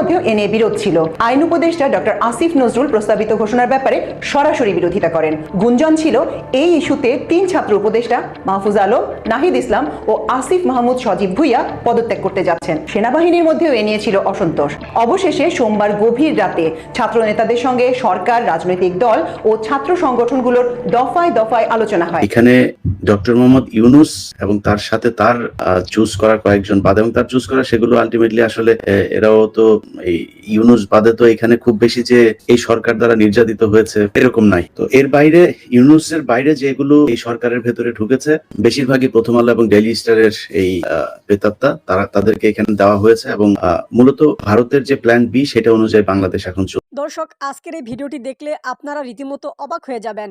মধ্যেও এ বিরোধ ছিল। আইন উপদেষ্টা ডক্টর আসিফ নজরুল প্রস্তাবিত ঘোষণার ব্যাপারে সরাসরি বিরোধিতা করেন। গুঞ্জন ছিল, এই ইস্যুতে তিন ছাত্র উপদেষ্টা মাহফুজ আলম, নাহিদ ইসলাম ও আসিফ মাহমুদ সজীব ভুইয়া পদত্যাগ করতে যাচ্ছেন। সেনাবাহিনীর মধ্যেও এ নিয়ে ছিল অসন্তোষ। অবশেষে সোমবার গভীর রাতে ছাত্র নেতাদের সঙ্গে সরকার, রাজনৈতিক দল ও ছাত্র সংগঠনগুলোর দফায় দফায় আলোচনা হয়। এখানে ডক্টর মোহাম্মদ ইউনুস এবং তার সাথে তার চুজ করা কয়েকজন বাদ এবং তার চুজ করা সেগুলো আলটিমেটলি আসলে এরাও তো এই ইউনুস বাদে তো এখানে খুব বেশি যে এই সরকার দ্বারা নির্যাতিত হয়েছে, এরকম নাই। তো এর বাইরে ইউনুসের বাইরে যেগুলো এই সরকারের ভেতরে ঢুকেছে, বেশিরভাগই প্রথম আলো এবং ডেইলি স্টারের এই প্রেতাত্মা তারা, তাদেরকে এখানে দেওয়া হয়েছে এবং মূলত ভারতের যে প্ল্যান বি সেটা অনুযায়ী বাংলাদেশ এখন দর্শক, আজকের এই ভিডিওটি দেখলে আপনারা রীতিমতো অবাক হয়ে যাবেন।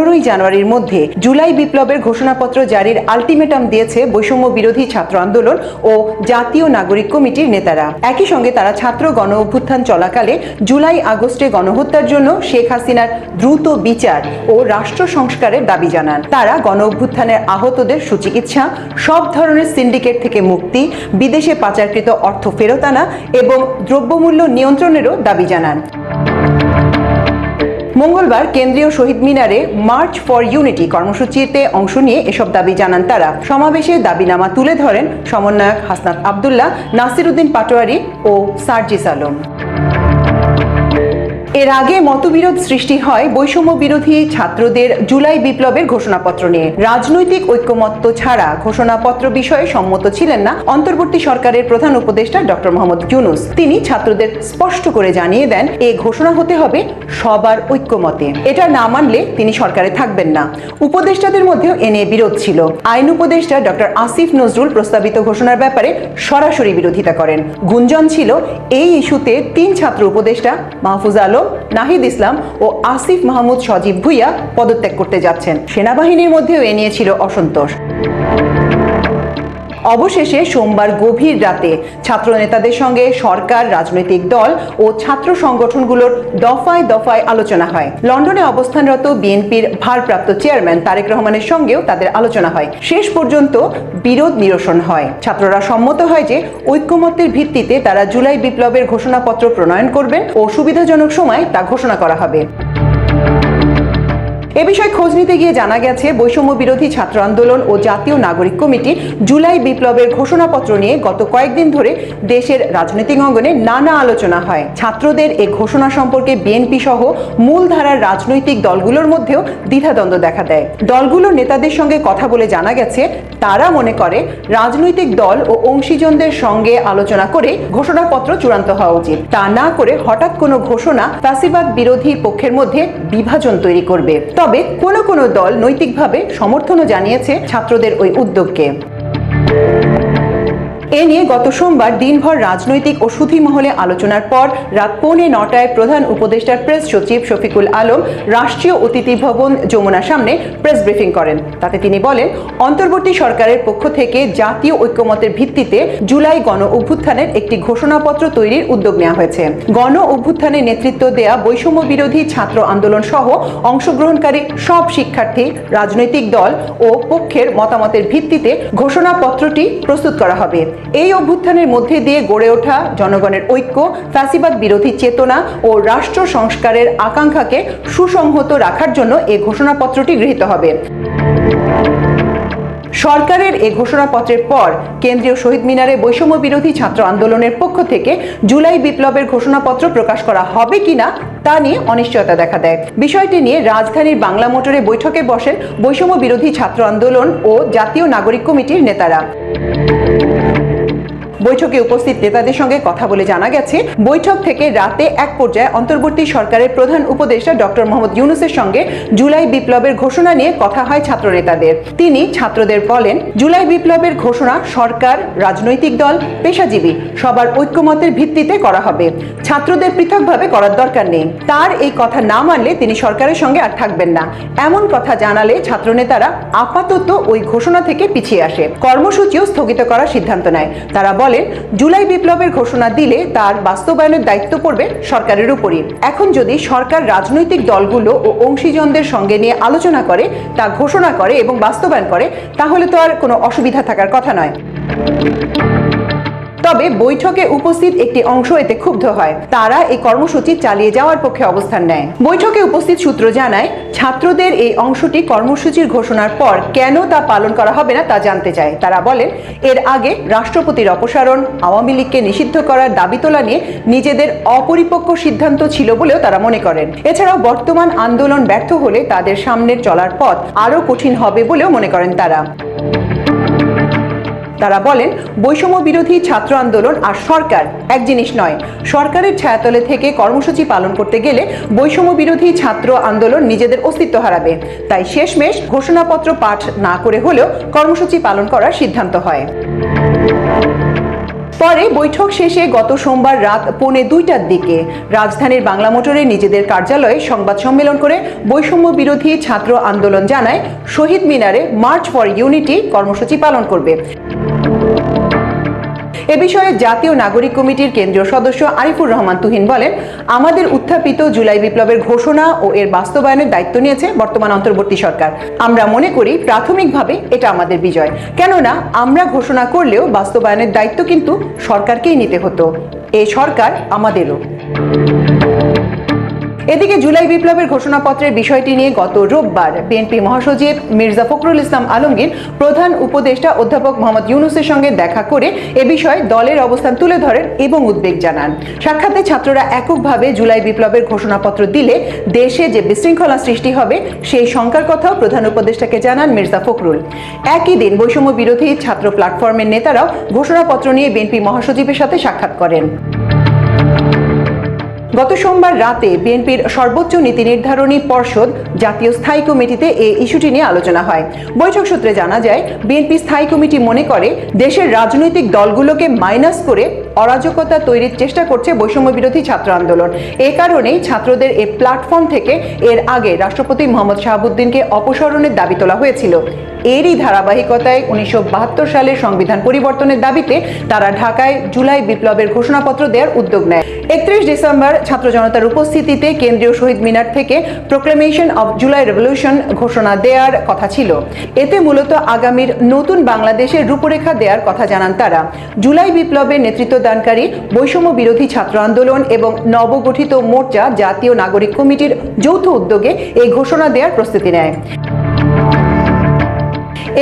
পনেরোই জানুয়ারির মধ্যে জুলাই বিপ্লবের ঘোষণাপত্র জারির আলটিমেটাম দিয়েছে বৈষম্য বিরোধী ছাত্র আন্দোলন ও জাতীয় নাগরিক কমিটির নেতারা। একই সঙ্গে তারা ছাত্র গণ অভ্যুত্থান চলাকালে জুলাই আগস্টে গণহত্যার জন্য শেখ হাসিনার দ্রুত বিচার ও রাষ্ট্র সংস্কারের দাবি জানান। তারা গণ অভ্যুত্থানের আহতদের সুচিকিৎসা, সব ধরনের সিন্ডিকেট থেকে মুক্তি, বিদেশে পাচারকৃত অর্থ ফেরত আনা এবং দ্রব্যমূল্য নিয়ন্ত্রণেরও দাবি জানান। মঙ্গলবার কেন্দ্রীয় শহীদ মিনারে মার্চ ফর ইউনিটি কর্মসূচিতে অংশ নিয়ে এসব দাবি জানান তারা। সমাবেশে দাবিনামা তুলে ধরেন সমন্বয়ক হাসনাত আবদুল্লাহ নাসিরুদ্দিন পাটোয়ারি ও সার্জিস আলম। এর আগে মতবিরোধ সৃষ্টি হয় বৈষম্য বিরোধী ছাত্রদের জুলাই বিপ্লবের ঘোষণাপত্র নিয়ে। রাজনৈতিক ঐক্যমত্য ছাড়া ঘোষণাপত্র বিষয়ে সম্মত ছিলেন না অন্তর্বর্তী সরকারের প্রধান উপদেষ্টা ডক্টর মোহাম্মদ ইউনুস। তিনি ছাত্রদের স্পষ্ট করে জানিয়ে দেন, এ ঘোষণা হতে হবে সবার ঐক্যমতে। এটা না মানলে তিনি সরকারে থাকবেন না। উপদেষ্টাদের মধ্যেও এ নিয়ে বিরোধ ছিল। আইন উপদেষ্টা ডক্টর আসিফ নজরুল প্রস্তাবিত ঘোষণার ব্যাপারে সরাসরি বিরোধিতা করেন। গুঞ্জন ছিল, এই ইস্যুতে তিন ছাত্র উপদেষ্টা মাহফুজ আলম নাহিদ ইসলাম ও আসিফ মাহমুদ সজীব ভুইয়া পদত্যাগ করতে যাচ্ছেন। সেনাবাহিনীর মধ্যেও এ নিয়ে ছিল অসন্তোষ। অবশেষে সোমবার গভীর রাতে ছাত্র নেতাদের সঙ্গে সরকার, রাজনৈতিক দল ও ছাত্র সংগঠনগুলোর দফায় দফায় আলোচনা হয়। লন্ডনে অবস্থানরত বিএনপির ভারপ্রাপ্ত চেয়ারম্যান তারেক রহমানের সঙ্গেও তাদের আলোচনা হয়। শেষ পর্যন্ত বিরোধ নিরসন হয়। ছাত্ররা সম্মত হয় যে ঐক্যমত্যের ভিত্তিতে তারা জুলাই বিপ্লবের ঘোষণাপত্র প্রণয়ন করবেন ও সুবিধাজনক সময় তা ঘোষণা করা হবে। এ বিষয়ে খোঁজ নিতে গিয়ে জানা গেছে, বৈষম্য বিরোধী ছাত্র আন্দোলন ও জাতীয় নাগরিক কমিটি জুলাই বিপ্লবের ঘোষণাপত্র নিয়ে গত কয়েকদিন ধরে দেশের রাজনৈতিক অঙ্গনে নানা আলোচনা হয়। ছাত্রদের এ ঘোষণা সম্পর্কে বিএনপি সহ মূলধারার রাজনৈতিক দলগুলোর মধ্যেও দ্বিধাদ্বন্দ্ব দেখা দেয়। দলগুলোর নেতাদের সঙ্গে কথা বলে জানা গেছে, তারা মনে করে রাজনৈতিক দল ও অংশীজনদের সঙ্গে আলোচনা করে ঘোষণাপত্র চূড়ান্ত হওয়া উচিত। তা না করে হঠাৎ কোনো ঘোষণা ফ্যাসিবাদ বিরোধী পক্ষের মধ্যে বিভাজন তৈরি করবে। তবে কোনো কোনো দল নৈতিকভাবে সমর্থনও জানিয়েছে ছাত্রদের ওই উদ্যোগকে। এ নিয়ে গত সোমবার দিনভর রাজনৈতিক ও সুধী মহলে আলোচনার পর রাত পৌনে নটায় প্রধান উপদেষ্টার প্রেস সচিব শফিকুল আলম রাষ্ট্রীয় অতিথি ভবন যমুনার সামনে প্রেস ব্রিফিং করেন। তাতে তিনি বলেন, অন্তর্বর্তী সরকারের পক্ষ থেকে জাতীয় ঐক্যমতের ভিত্তিতে জুলাই গণ অভ্যুত্থানের একটি ঘোষণাপত্র তৈরির উদ্যোগ নেওয়া হয়েছে। গণ অভ্যুত্থানে নেতৃত্ব দেয়া বৈষম্য বিরোধী ছাত্র আন্দোলন সহ অংশগ্রহণকারী সব শিক্ষার্থী, রাজনৈতিক দল ও পক্ষের মতামতের ভিত্তিতে ঘোষণাপত্রটি প্রস্তুত করা হবে। এই অভ্যুত্থানের মধ্যে দিয়ে গড়ে ওঠা জনগণের ঐক্য, ফ্যাসিবাদ বিরোধী চেতনা ও রাষ্ট্র সংস্কারের আকাঙ্ক্ষাকে সুসংহত রাখার জন্য এই ঘোষণাপত্রটি গৃহীত হবে। সরকারের এ ঘোষণাপত্রের পর কেন্দ্রীয় শহীদ মিনারে বৈষম্য বিরোধী ছাত্র আন্দোলনের পক্ষ থেকে জুলাই বিপ্লবের ঘোষণাপত্র প্রকাশ করা হবে কিনা তা নিয়ে অনিশ্চয়তা দেখা দেয়। বিষয়টি নিয়ে রাজধানীর বাংলা মোটরে বৈঠকে বসেন বৈষম্য বিরোধী ছাত্র আন্দোলন ও জাতীয় নাগরিক কমিটির নেতারা। বৈঠকে উপস্থিত নেতাদের সঙ্গে কথা বলে জানা গেছে, বৈঠক থেকে রাতে এক পর্যায়ে অন্তর্বর্তী সরকারের প্রধান উপদেষ্টা ডক্টর মোহাম্মদ ইউনুসের সঙ্গে জুলাই বিপ্লবের ঘোষণা নিয়ে কথা হয় ছাত্র নেতাদের। তিনি ছাত্রদের বলেন, জুলাই বিপ্লবের ঘোষণা সরকার, রাজনৈতিক দল, পেশাজীবী, সবার ঐক্যমতের ভিত্তিতে করা হবে। ছাত্রদের পৃথকভাবে করার দরকার নেই। তার এই কথা না মানলে তিনি সরকারের সঙ্গে আর থাকবেন না। এমন কথা জানালে ছাত্রনেতারা আপাতত ওই ঘোষণা থেকে পিছিয়ে আসে। কর্মসূচিও স্থগিত করার সিদ্ধান্ত নেয়। তারা বলেন জুলাই বিপ্লবের ঘোষণা দিলে তার বাস্তবায়নের দায়িত্ব পড়বে সরকারের উপরই। এখন যদি সরকার রাজনৈতিক দলগুলো ও অংশীজনদের সঙ্গে নিয়ে আলোচনা করে, তা ঘোষণা করে এবং বাস্তবায়ন করে, তাহলে তো আর কোনো অসুবিধা থাকার কথা নয়। তবে বৈঠকে উপস্থিত একটি অংশ এতে ক্ষুব্ধ হয়। তারা এই কর্মসূচি চালিয়ে যাওয়ার পক্ষে অবস্থান নেয়। বৈঠকে উপস্থিত সূত্র জানায়, ছাত্রদের এই অংশটি কর্মসূচির ঘোষণার পর কেন তা পালন করা হবে না তা জানতে চায়। তারা বলেন, এর আগে রাষ্ট্রপতির অপসারণ, আওয়ামী লীগকে নিষিদ্ধ করার দাবি তোলা নিয়ে নিজেদের অপরিপক্ক সিদ্ধান্ত ছিল বলেও তারা মনে করেন। এছাড়াও বর্তমান আন্দোলন ব্যর্থ হলে তাদের সামনের চলার পথ আরও কঠিন হবে বলেও মনে করেন তারা। তারা বলেন, বৈষম্য বিরোধী ছাত্র আন্দোলন আর সরকার এক জিনিস নয়। সরকারের ছায়াতলে থেকে কর্মসূচি পালন করতে গেলে বৈষম্য বিরোধী ছাত্র আন্দোলন নিজেদের অস্তিত্ব হারাবে। তাই শেষমেশ ঘোষণাপত্র পাঠ না করে হলেও কর্মসূচি পালন করার সিদ্ধান্ত হয়। পরে বৈঠক শেষে গত সোমবার রাত পৌনে দুইটার দিকে রাজধানীর বাংলা মোটরে নিজেদের কার্যালয়ে সংবাদ সম্মেলন করে বৈষম্য বিরোধী ছাত্র আন্দোলন জানায় শহীদ মিনারে মার্চ ফর ইউনিটি কর্মসূচি পালন করবে। এ বিষয়ে জাতীয় নাগরিক কমিটির কেন্দ্রীয় সদস্য আরিফুর রহমান তুহিন বলেন, আমাদের উত্থাপিত জুলাই বিপ্লবের ঘোষণা ও এর বাস্তবায়নের দায়িত্ব নিয়েছে বর্তমান অন্তর্বর্তী সরকার। আমরা মনে করি প্রাথমিকভাবে এটা আমাদের বিজয়। কেননা, আমরা ঘোষণা করলেও বাস্তবায়নের দায়িত্ব কিন্তু সরকারকেই নিতে হতো। এ সরকার আমাদেরও। এদিকে জুলাই বিপ্লবের ঘোষণাপত্রের বিষয়টি নিয়ে গত রোববার বিএনপি মহাসচিব মির্জা ফখরুল ইসলাম আলমগীর প্রধান উপদেষ্টা অধ্যাপক মোহাম্মদ ইউনুসের সঙ্গে দেখা করে এ বিষয়ে দলের অবস্থান তুলে ধরেন এবং উদ্বেগ জানান। সাক্ষাতে ছাত্ররা এককভাবে জুলাই বিপ্লবের ঘোষণাপত্র দিলে দেশে যে বিশৃঙ্খলা সৃষ্টি হবে, সেই শঙ্কার কথাও প্রধান উপদেষ্টাকে জানান মির্জা ফখরুল। একই দিন বৈষম্য বিরোধী ছাত্র প্ল্যাটফর্মের নেতারাও ঘোষণাপত্র নিয়ে বিএনপি মহাসচিবের সাথে সাক্ষাৎ করেন। গত সোমবার রাতে বিএনপির সর্বোচ্চ নীতি নির্ধারণী পর্ষদ জাতীয় স্থায়ী কমিটিতে এই ইস্যুটি নিয়ে আলোচনা হয়। বৈঠক সূত্রে জানা যায়, বিএনপি স্থায়ী কমিটি মনে করে, দেশের রাজনৈতিক দলগুলোকে মাইনাস করে অরাজকতা তৈরির চেষ্টা করছে বৈষম্য বিরোধী ছাত্র আন্দোলন। এ কারণেই ছাত্রদের এই প্ল্যাটফর্ম থেকে এর আগে রাষ্ট্রপতি মোহাম্মদ শাহাবুদ্দিনকে অপসারণের দাবি তোলা হয়েছিল। এরই ধারাবাহিকতায় উনিশশো সালের সংবিধান পরিবর্তনের দাবিতে তারা ঢাকায় জুলাই বিপ্লবের ঘোষণাপত্র দেওয়ার উদ্যোগ নেয়। একত্রিশ ডিসেম্বর ছাত্র জনতার উপস্থিতিতে কেন্দ্রীয় শহীদ মিনার থেকে প্রোক্লেমেশন অব জুলাই রেভলিউশন ঘোষণা দেওয়ার কথা ছিল। এতে মূলত আগামীর নতুন বাংলাদেশের রূপরেখা দেওয়ার কথা জানান তারা। জুলাই বিপ্লবের নেতৃত্বদানকারী বৈষম্য বিরোধী ছাত্র আন্দোলন এবং নবগঠিত মোর্চা জাতীয় নাগরিক কমিটির যৌথ উদ্যোগে এই ঘোষণা দেওয়ার প্রস্তুতি নেয়।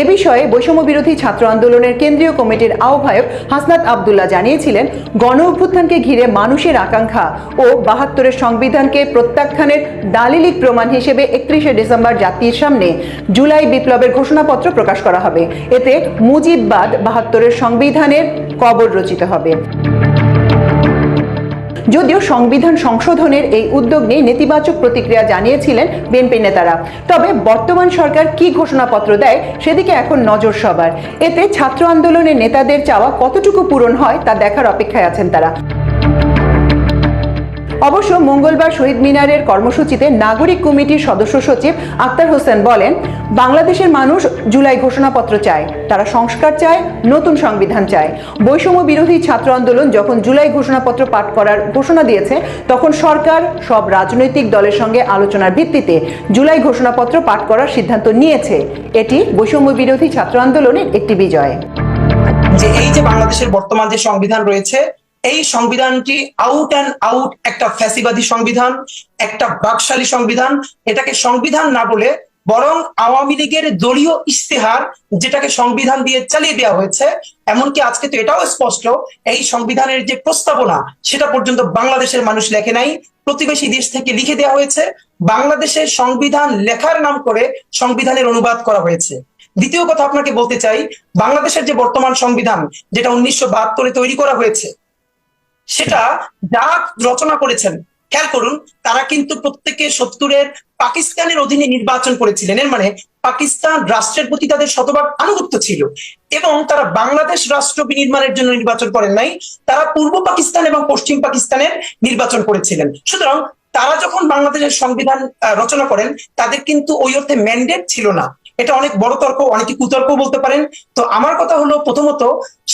এ বিষয়ে বৈষম্য বিরোধী ছাত্র আন্দোলনের কেন্দ্রীয় কমিটির আহ্বায়ক হাসনাত আবদুল্লাহ জানিয়েছিলেন, গণ অভ্যুত্থানকে ঘিরে মানুষের আকাঙ্ক্ষা ও বাহাত্তরের সংবিধানকে প্রত্যাখ্যানের দালিলিক প্রমাণ হিসেবে একত্রিশে ডিসেম্বর জাতির সামনে জুলাই বিপ্লবের ঘোষণাপত্র প্রকাশ করা হবে। এতে মুজিববাদ বাহাত্তরের সংবিধানের কবর রচিত হবে। যদিও সংবিধান সংশোধনের এই উদ্যোগ নিয়ে নেতিবাচক প্রতিক্রিয়া জানিয়েছিলেন বিএনপি নেতারা। তবে বর্তমান সরকার কি ঘোষণাপত্র দেয় সেদিকে এখন নজর সবার। এতে ছাত্র আন্দোলনের নেতাদের চাওয়া কতটুকু পূরণ হয় তা দেখার অপেক্ষায় আছেন তারা। অবশ্য মঙ্গলবার শহীদ মিনারের কর্মসূচিতে নাগরিক কমিটির সদস্য সচিব আক্তার হোসেন বলেন, বাংলাদেশের মানুষ জুলাই ঘোষণাপত্র চায়, তারা সংস্কার চায়, নতুন সংবিধান চায়। বৈষম্য বিরোধী ছাত্র আন্দোলন যখন জুলাই ঘোষণাপত্র পাঠ করার ঘোষণা দিয়েছে, তখন সরকার সব রাজনৈতিক দলের সঙ্গে আলোচনার ভিত্তিতে জুলাই ঘোষণাপত্র পাঠ করার সিদ্ধান্ত নিয়েছে। এটি বৈষম্য বিরোধী ছাত্র আন্দোলনের একটি বিজয়। যে এই যে বাংলাদেশের বর্তমান যে সংবিধান রয়েছে এই সংবিধানটি আউট অ্যান্ড আউট একটা ফ্যাসিবাদী সংবিধান, একটা বাকশালী সংবিধান। এটাকে সংবিধান না বলে বরং আওয়ামী লীগের দলীয় ইশতেহার যেটাকে সংবিধান দিয়ে চালিয়ে দেওয়া হয়েছে, এমনকি আজকে তো এটাও স্পষ্ট, এই সংবিধানের যে প্রস্তাবনা সেটা পর্যন্ত বাংলাদেশের মানুষ লেখে নাই, প্রতিবেশী দেশ থেকে লিখে দেওয়া হয়েছে। বাংলাদেশের সংবিধান লেখার নাম করে সংবিধানের অনুবাদ করা হয়েছে। দ্বিতীয় কথা আপনাকে বলতে চাই, বাংলাদেশের যে বর্তমান সংবিধান, যেটা উনিশশো তৈরি করা হয়েছে সেটা যা রচনা করেছেন, খেয়াল করুন, তারা কিন্তু প্রত্যেকে সত্তরের পাকিস্তানের অধীনে নির্বাচন করেছিলেন। এর মানে পাকিস্তান রাষ্ট্রের প্রতি তাদের শতভাগ আনুগত্য ছিল এবং তারা বাংলাদেশ রাষ্ট্র বিনির্মাণের জন্য নির্বাচন করেন নাই, তারা পূর্ব পাকিস্তান এবং পশ্চিম পাকিস্তানের নির্বাচন করেছিলেন। সুতরাং তারা যখন বাংলাদেশের সংবিধান রচনা করেন, তাদের কিন্তু ওই অর্থে ম্যান্ডেট ছিল না। এটা অনেক বড় তর্ক, অনেকে কুতর্ক বলতে পারেন। তো আমার কথা হলো প্রথমত,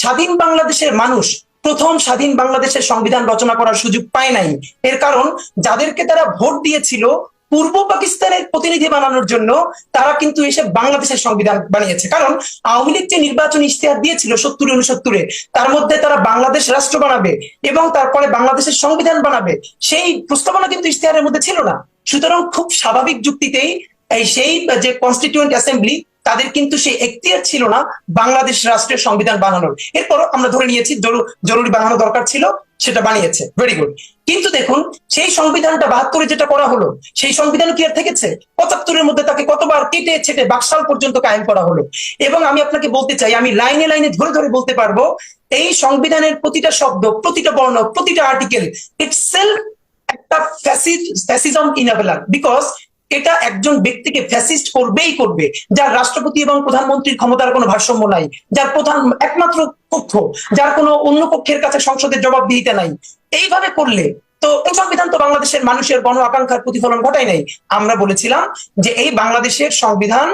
স্বাধীন বাংলাদেশের মানুষ প্রথম স্বাধীন বাংলাদেশের সংবিধান রচনা করার সুযোগ পায় নাই। এর কারণ, যাদেরকে তারা ভোট দিয়েছিল পূর্ব পাকিস্তানের প্রতিনিধি বানানোর জন্য, তারা কিন্তু এসে বাংলাদেশের সংবিধান বানিয়েছে। কারণ, আওয়ামী লীগ যে নির্বাচন ইশতেহার দিয়েছিল সত্তরে উনসত্তরে তার মধ্যে তারা বাংলাদেশ রাষ্ট্র বানাবে এবং তারপরে বাংলাদেশের সংবিধান বানাবে, সেই প্রস্তাবনা কিন্তু ইশতেহারের মধ্যে ছিল না। সুতরাং খুব স্বাভাবিক যুক্তিতেই এই সেই যে কনস্টিটিউয়েন্ট অ্যাসেম্বলি তাদের কিন্তু সেই এখতিয়ার ছিল না বাংলাদেশ রাষ্ট্রের সংবিধান বানানোর। এরপর আমরা ধরে নিয়েছি জরুরি বানানো দরকার ছিল, সেটা বানিয়েছে। ভেরি গুড কিন্তু দেখুন, সেই সংবিধানটা বাহাত্তরে যেটা করা হলো, সেই সংবিধান কি আর থেকেছে? পঁচাত্তরের মধ্যে তাকে কতবার কেটে ছেটে বাকশাল পর্যন্ত কায়েম করা হলো। এবং আমি আপনাকে বলতে চাই, আমি লাইনে লাইনে ধরে ধরে বলতে পারব, এই সংবিধানের প্রতিটা শব্দ, প্রতিটা বর্ণ, প্রতিটা আর্টিকেল ইটসেলফ একটা ফ্যাসিজম ইনাবেলার বিকজ এটা একজন ব্যক্তিকে ফ্যাসিস্ট করবেই করবে, যার রাষ্ট্রপতি এবং প্রধানমন্ত্রীর ক্ষমতার কোনো ভারসাম্য নাই, যার প্রধান একমাত্র কক্ষ যার কোনো অন্য পক্ষের কাছে সংসদের জবাবদিহিতা নাই। এইভাবে করলে তো এই সংবিধান তো বাংলাদেশের মানুষের গণ আকাঙ্ক্ষার প্রতিফলন ঘটায় নাই। আমরা বলেছিলাম যে এই বাংলাদেশের সংবিধান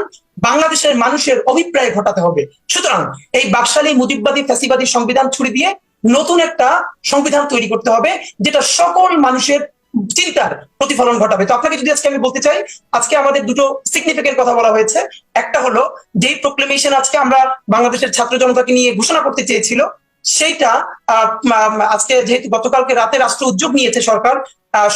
বাংলাদেশের মানুষের অভিপ্রায় ঘটাতে হবে। সুতরাং এই বাকশালী, মুজিববাদী, ফ্যাসিবাদী সংবিধান ছুড়ে দিয়ে নতুন একটা সংবিধান তৈরি করতে হবে, যেটা সকল মানুষের চিন্তার প্রতিফলন ঘটাবে। তো আপনাকে যদি আজকে আমি বলতে চাই, আজকে আমাদের দুটো সিগনিফিকেন্ট কথা বলা হয়েছে। একটা হলো, যেই প্রোক্লেমেশন আজকে আমরা বাংলাদেশের ছাত্র জনতাকে নিয়ে ঘোষণা করতে চেয়েছিল, সেইটা আজকে যেহেতু গতকালকে রাতে রাষ্ট্র উদ্যোগ নিয়েছে সরকার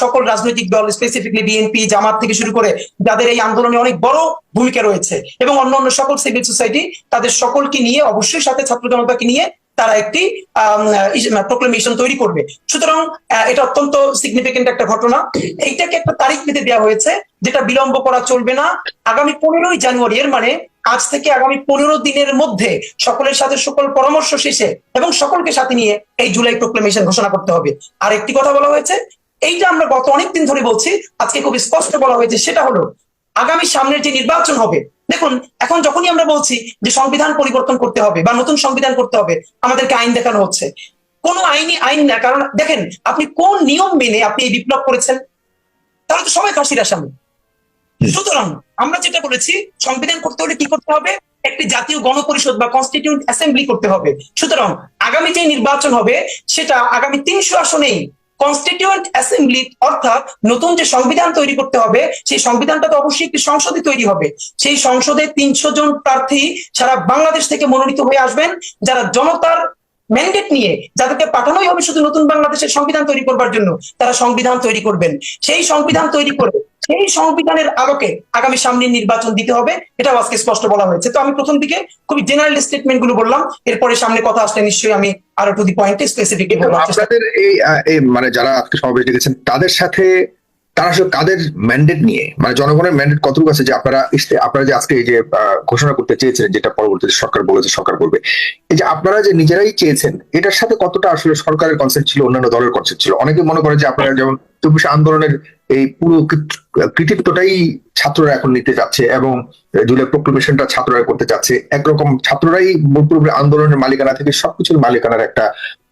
সকল রাজনৈতিক দল স্পেসিফিকলি বিএনপি জামাত থেকে শুরু করে যাদের এই আন্দোলনে অনেক বড় ভূমিকা রয়েছে এবং অন্যান্য সকল সিভিল সোসাইটি তাদের সকলকে নিয়ে, অবশ্যই সাথে ছাত্র জনতাকে নিয়ে তারা একটি প্রোক্লেমেশন তৈরি করবে। সুতরাং এটা অত্যন্ত সিগনিফিকেন্ট একটা ঘটনা। এইটাকে একটা তারিখ পেতে দেওয়া হয়েছে, যেটা বিলম্ব করা চলবে না। আগামী পনেরোই জানুয়ারি, এর মানে আজ থেকে আগামী পনেরো দিনের মধ্যে সকলের সাথে সকল পরামর্শ শেষে এবং সকলকে সাথে নিয়ে এই জুলাই প্রোক্লেমেশন ঘোষণা করতে হবে। আর একটি কথা বলা হয়েছে, এইটা আমরা গত অনেকদিন ধরে বলছি, আজকে খুব স্পষ্ট বলা হয়েছে, সেটা হলো, আগামী সামনের যে নির্বাচন হবে দেখুন এখন যখনই আমরা বলছি যে সংবিধান পরিবর্তন করতে হবে বা নতুন সংবিধান করতে হবে আমাদেরকে আইন দেখানো হচ্ছে। কোনো আইনি আইন না কারণ দেখেন আপনি কোন নিয়ম মেনে আপনি এই বিপ্লব করেছেন? তাহলে তো সবাই ফাঁসির আসামি। সুতরাং আমরা যেটা বলেছি সংবিধান করতে হলে কি করতে হবে? একটি জাতীয় গণপরিষদ বা কনস্টিটিউট অ্যাসেম্বলি করতে হবে। সুতরাং আগামী যে নির্বাচন হবে সেটা আগামী তিনশো আসনেই কনস্টিটিউয়েন্ট অ্যাসেম্বলি অর্থাৎ নতুন যে সংবিধান তৈরি করতে হবে, সেই সংবিধানটা তো অবশ্যই একটি সংসদে তৈরি হবে। সেই সংসদে তিনশো জন প্রার্থী সারা বাংলাদেশ থেকে মনোনীত হয়ে আসবেন, যারা জনতার ম্যান্ডেট নিয়ে যাদেরকে পাঠানোই হবে শুধু নতুন বাংলাদেশের সংবিধান তৈরি করবার জন্য, তারা সংবিধান তৈরি করবেন। সেই সংবিধান তৈরি করে সেই সংবিধানের আলোকে আগামী সামনে নির্বাচন দিতে হবে, এটাও আজকে স্পষ্ট বলা হয়েছে। তো আমি প্রথম দিকে খুবই জেনারেল স্টেটমেন্টগুলো বললাম, এরপরে সামনে কথা আসলে নিশ্চয়ই আমি আরও টু দি পয়েন্টে স্পেসিফিক আপনাদের এই মানে যারা আজকে সমাবেশ ডেকেছেন, তাদের সাথে তারা আসলে কাদের ম্যান্ডেট নিয়ে মানে জনগণের ম্যান্ডেট কতটুকু আছে যে আপনারা আপনারা যে আজকে এই যে ঘোষণা করতে চেয়েছিলেন, যেটা পরবর্তীতে সরকার বলেছে, সরকার বলবে। এই যে আপনারা যে নিজেরাই চেয়েছেন, এটার সাথে কতটা আসলে সরকারের কনসেপ্ট ছিল, অন্যান্য দলের কনসেপ্ট ছিল? অনেকে মনে করে যে আপনারা যেমন চব্বিশ আন্দোলনের এই পুরো কৃতিত্বটাই ছাত্ররা এখন নিতে যাচ্ছে এবং জুলাই প্রোক্লেমেশনটা ছাত্ররা করতে চাচ্ছে একরকম ছাত্ররাই পুরোপুরি আন্দোলনের মালিকানা থেকে সবকিছুর মালিকানার একটা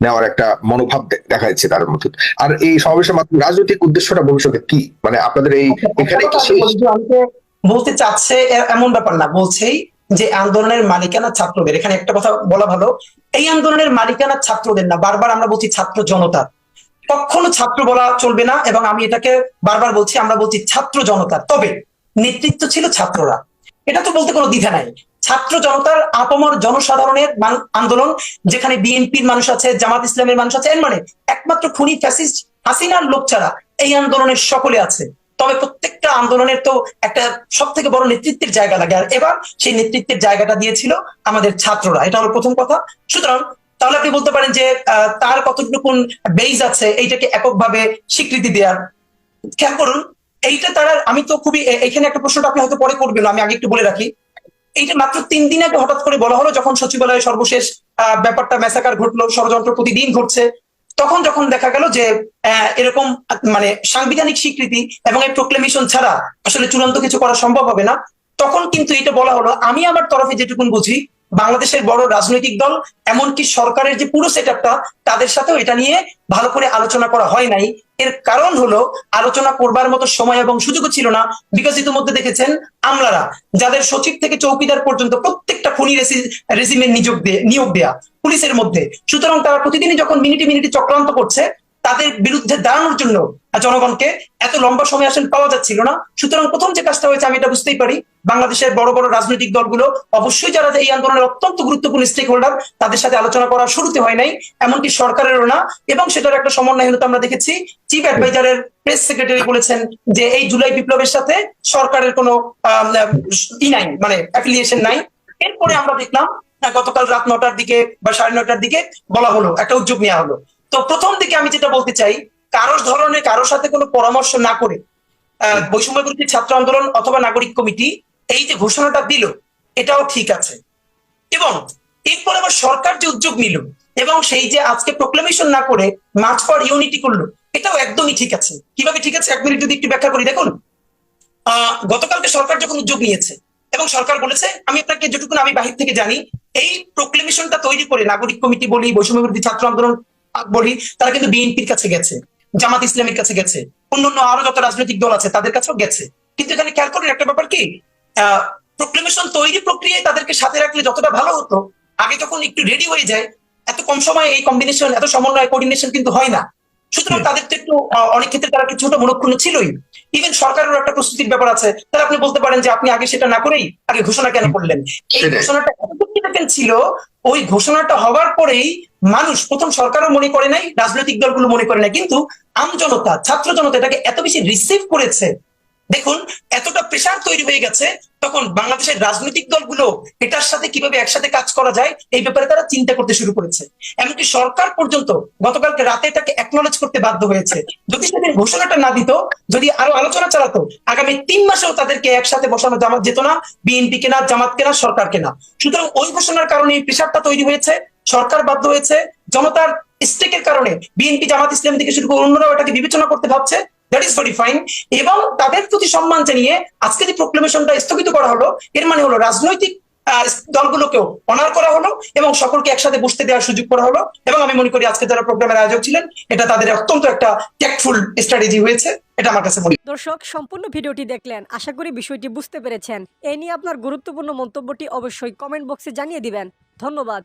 নেওয়ার একটা মনোভাব দেখা যাচ্ছে তাদের মধ্যে। আর এই সমাবেশের মাধ্যমে রাজনৈতিক উদ্দেশ্যটা ভবিষ্যতে কি? মানে আপনাদের এই এখানে কি বলতে চাচ্ছে এমন ব্যাপার না বলছেই যে আন্দোলনের মালিকানা ছাত্রদের। এখানে একটা কথা বলা ভালো এই আন্দোলনের মালিকানা ছাত্রদের না বারবার আমরা বলছি ছাত্র জনতা কখনো ছাত্র বলা চলবে না এবং আমি এটাকে বারবার বলছি, আমরা বলছি ছাত্র জনতার। তবে নেতৃত্ব ছিল ছাত্ররা। এটা তো বলতে কোনো দ্বিধা নাই। ছাত্র জনতার আপমর জনসাধারণের আন্দোলন, যেখানে বিএনপির মানুষ আছে, জামাত ইসলামের মানুষ আছে, এর মানে একমাত্র খুনি ফ্যাসিস্ট হাসিনার লোক ছাড়া এই আন্দোলনের সকলে আছে। তবে প্রত্যেকটা আন্দোলনের তো একটা সব থেকে বড় নেতৃত্বের জায়গা লাগে। আর এবার সেই নেতৃত্বের জায়গাটা দিয়েছিল আমাদের ছাত্ররা। এটা হলো প্রথম কথা। সুতরাং তাহলে আপনি বলতে পারেন যে তার কতটুকু বেইজ আছে, এইটাকে এককভাবে স্বীকৃতি দেওয়ার খেয়াল করুন, এইটা তারা, আমি তো খুবই এখানে একটা প্রশ্নটা আপনি হয়তো পরে করবেন, আমি আগে একটু বলে রাখি। এইটা মাত্র তিন দিন আগে হঠাৎ করে বলা হলো, যখন সচিবালয়ে সর্বশেষ ব্যাপারটা মেসাকার ঘটলো, ষড়যন্ত্র প্রতিদিন ঘটছে, তখন যখন দেখা গেল যে এরকম মানে সাংবিধানিক স্বীকৃতি এবং এই প্রোক্লেমেশন ছাড়া আসলে চূড়ান্ত কিছু করা সম্ভব হবে না, তখন কিন্তু এটা বলা হলো, আমি আমার তরফে যেটুকুন বুঝি বাংলাদেশের বড় রাজনৈতিক দল, এমনকি সরকারের যে পুরো সেট তাদের সাথেও এটা নিয়ে ভালো করে আলোচনা করা হয় নাই। এর কারণ হলো, আলোচনা করবার মতো সময় এবং সুযোগও ছিল না বিকজ ইতিমধ্যে দেখেছেন আমলারা, যাদের সচিব থেকে চৌকিদার পর্যন্ত প্রত্যেকটা খুনি রেজিমের নিযোগ দিয়ে নিয়োগ দেয়া, পুলিশের মধ্যে। সুতরাং তারা প্রতিদিনই যখন মিনিটে মিনিটে চক্রান্ত করছে তাদের বিরুদ্ধে দাঁড়ানোর জন্য জনগণকে এত লম্বা সময় আসলে পাওয়া যাচ্ছিল না। সুতরাং প্রথম যে কাজটা হয়েছে, আমি এটা বুঝতেই পারি, বাংলাদেশের বড় বড় রাজনৈতিক দলগুলো অবশ্যই যারা এই আন্দোলনের অত্যন্ত গুরুত্বপূর্ণ স্টেক হোল্ডার তাদের সাথে আলোচনা করা শুরুতে হয় নাই, এমনকি সরকারেরও না। এবং সেটার একটা সমন্বয়হীনতা আমরা দেখেছি। চিফ অ্যাডভাইজারের প্রেস সেক্রেটারি বলেছেন যে এই জুলাই বিপ্লবের সাথে সরকারের কোনো ই নাই মানে অ্যাফিলিয়েশন নাই। এরপরে আমরা দেখলাম, গতকাল রাত নটার দিকে বা সাড়ে নটার দিকে বলা হলো, একটা উদ্যোগ নেওয়া হলো। তো প্রথম দিকে আমি যেটা বলতে চাই কারোর ধরনের কারোর সাথে কোনো পরামর্শ না করে আহ, বৈষম্য বিরোধী ছাত্র আন্দোলন অথবা নাগরিক কমিটি এই যে ঘোষণাটা দিল এটাও ঠিক আছে। এবং এরপর আবার সরকার যে উদ্যোগ নিল এবং সেই যে আজকে প্রোক্লেমেশন না করে মার্চ ফর ইউনিটি করল এটাও একদমই ঠিক আছে। কীভাবে ঠিক আছে? এক মিনিট যদি একটু ব্যাখ্যা করি দেখুন আহ, গতকালকে সরকার যখন উদ্যোগ নিয়েছে এবং সরকার বলেছে আমি আপনাকে যেটুকু আমি বাহির থেকে জানি এই প্রোক্লেমেশনটা তৈরি করে নাগরিক কমিটি বলি বৈষম্য বিরোধী ছাত্র আন্দোলন বলি তারা কিন্তু বিএনপির কাছে গেছে জামাত ইসলামের কাছে গেছে অন্যান্য আরও যত রাজনৈতিক দল আছে তাদের কাছেও গেছে। কিন্তু এখানে খেয়াল করেন একটা ব্যাপার কি প্রোক্লেমেশন তৈরি প্রক্রিয়ায় তাদেরকে সাথে রাখলে যতটা ভালো হতো আগে যখন একটু রেডি হয়ে যায় এত কম সময়ে এই কম্বিনেশন এত সমন্বয় কোঅর্ডিনেশন কিন্তু হয় না। সুতরাং তাদের তো একটু অনেক ক্ষেত্রে তারা কিছুটা মনক্ষুণ্ণ ছিলই। ইভেন সরকারেরও একটা প্রস্তুতির ব্যাপার আছে। তাহলে আপনি বলতে পারেন যে আপনি আগে সেটা না করেই আগে ঘোষণা কেন করলেন? এই ঘোষণাটা ছিল, ওই ঘোষণাটা হওয়ার পরেই মানুষ, প্রথম সরকারও মনে করে নাই, রাজনৈতিক দলগুলো মনে করে নাই। কিন্তু আমজনতা ছাত্র জনতা এটাকে এত বেশি রিসিভ করেছে দেখুন, এতটা প্রেশার তৈরি হয়ে গেছে, তখন বাংলাদেশের রাজনৈতিক দলগুলো এটার সাথে কীভাবে একসাথে কাজ করা যায়, এই ব্যাপারে তারা চিন্তা করতে শুরু করেছে। এমনকি সরকার পর্যন্ত গতকালকে রাতে এটাকে একনলেজ করতে বাধ্য হয়েছে। যদি সেদিন ঘোষণাটা না দিত, যদি আরও আলোচনা চালাতো, আগামী তিন মাসেও তাদেরকে একসাথে বসানো জামাত যেত না, বিএনপি কেনা, জামাত কেনা, সরকার কেনা। সুতরাং ওই ঘোষণার কারণে এই প্রেশারটা তৈরি হয়েছে, সরকার বাধ্য হয়েছে, জনতার স্টেকের কারণে বিএনপি জামাত ইসলাম থেকে শুরু করে অন্যরাও এটাকে বিবেচনা করতে ভাবছে। দ্যাট ইজ ভেরি ফাইন এবং তাদের প্রতি সম্মান জানিয়ে আজকে যে প্রোক্লেমেশনটা স্থগিত করা হলো, এর মানে হলো রাজনৈতিক দলগুলোকেও অনার করা হলো এবং সকলকে একসাথে বসতে দেওয়ার সুযোগ করা হলো। এবং আমি মনে করি আজকে যারা প্রোগ্রামের আয়োজক ছিলেন, এটা তাদের অত্যন্ত একটা ট্যাক্টফুল স্ট্র্যাটেজি হয়েছে, এটা আমার কাছে দর্শক, সম্পূর্ণ ভিডিওটি দেখলেন। আশা করি বিষয়টি বুঝতে পেরেছেন। এই নিয়ে আপনার গুরুত্বপূর্ণ মন্তব্যটি অবশ্যই কমেন্ট বক্সে জানিয়ে দিবেন। ধন্যবাদ।